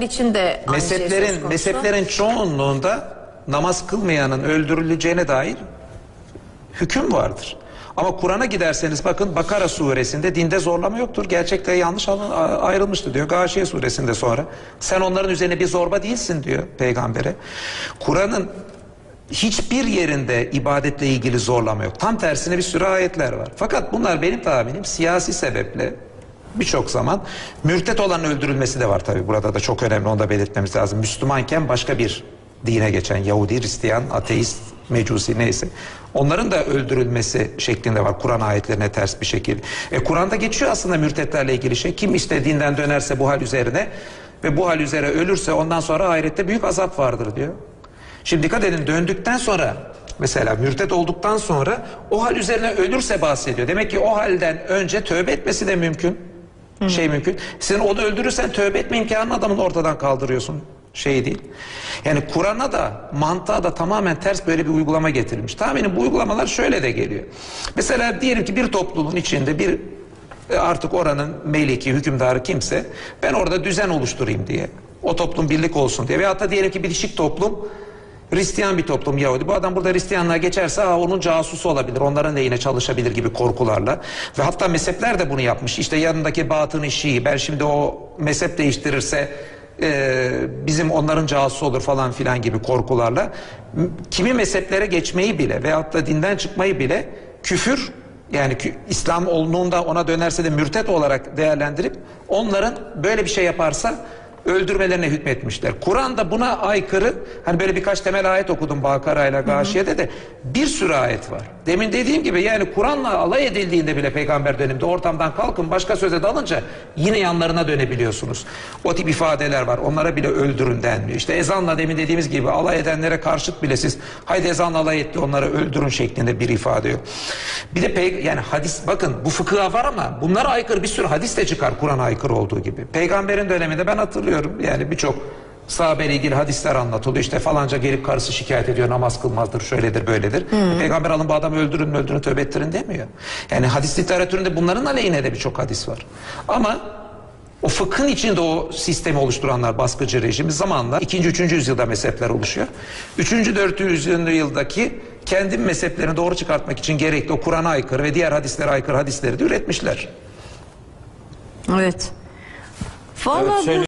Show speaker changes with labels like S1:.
S1: için de aynı şey söz
S2: Mezheplerin,
S1: konusu.
S2: mezheplerin çoğunluğunda namaz kılmayanın öldürüleceğine dair hüküm vardır. Ama Kur'an'a giderseniz bakın Bakara suresinde dinde zorlama yoktur. Gerçekte yanlış alın- a- ayrılmıştı diyor. Gâşiye suresinde sonra. Sen onların üzerine bir zorba değilsin diyor peygambere. Kur'an'ın hiçbir yerinde ibadetle ilgili zorlama yok. Tam tersine bir sürü ayetler var. Fakat bunlar benim tahminim siyasi sebeple birçok zaman mürtet olan öldürülmesi de var tabi burada da çok önemli onu da belirtmemiz lazım. Müslümanken başka bir dine geçen Yahudi, Hristiyan, ateist, mecusi neyse onların da öldürülmesi şeklinde var Kur'an ayetlerine ters bir şekilde. E Kur'an'da geçiyor aslında mürtetlerle ilgili şey. Kim istediğinden dönerse bu hal üzerine ve bu hal üzere ölürse ondan sonra ahirette büyük azap vardır diyor. Şimdi dikkat edin döndükten sonra mesela mürtet olduktan sonra o hal üzerine ölürse bahsediyor. Demek ki o halden önce tövbe etmesi de mümkün. Şey mümkün. Sen onu öldürürsen tövbe etme imkanını adamın ortadan kaldırıyorsun. Şey değil. Yani Kur'an'a da mantığa da tamamen ters böyle bir uygulama getirilmiş. Tahminim bu uygulamalar şöyle de geliyor. Mesela diyelim ki bir topluluğun içinde bir e, artık oranın meliki, hükümdarı kimse ben orada düzen oluşturayım diye. O toplum birlik olsun diye. Veyahut da diyelim ki bitişik toplum Hristiyan bir toplum Yahudi. Bu adam burada Hristiyanlığa geçerse aa, onun casusu olabilir. Onların lehine çalışabilir gibi korkularla. Ve hatta mezhepler de bunu yapmış. İşte yanındaki batın Şii. Ben şimdi o mezhep değiştirirse e, bizim onların casusu olur falan filan gibi korkularla. Kimi mezheplere geçmeyi bile veyahut da dinden çıkmayı bile küfür yani İslam olduğunda ona dönerse de mürtet olarak değerlendirip onların böyle bir şey yaparsa öldürmelerine hükmetmişler. Kur'an'da buna aykırı hani böyle birkaç temel ayet okudum Bakara ile Gâşiye'de de bir sürü ayet var. Demin dediğim gibi yani Kur'an'la alay edildiğinde bile peygamber döneminde ortamdan kalkın başka söze dalınca yine yanlarına dönebiliyorsunuz. O tip ifadeler var. Onlara bile öldürün denmiyor. İşte ezanla demin dediğimiz gibi alay edenlere karşıt bile siz haydi ezanla alay etti onları öldürün şeklinde bir ifade yok. Bir de pey- yani hadis bakın bu fıkıha var ama bunlara aykırı bir sürü hadis de çıkar Kur'an'a aykırı olduğu gibi. Peygamberin döneminde ben hatırlıyorum yani birçok sahabeyle ilgili hadisler anlatılıyor. İşte falanca gelip karısı şikayet ediyor namaz kılmazdır şöyledir böyledir. Peygamber alın bu adamı öldürün öldürün tövbe ettirin demiyor. Yani hadis literatüründe bunların aleyhine de birçok hadis var. Ama o fıkhın içinde o sistemi oluşturanlar baskıcı rejimi zamanla 2. 3. yüzyılda mezhepler oluşuyor. 3. 4. yüzyıldaki kendi mezheplerini doğru çıkartmak için gerekli o Kur'an'a aykırı ve diğer hadislere aykırı hadisleri de üretmişler.
S1: Evet. Vallahi
S3: Evet, söyle-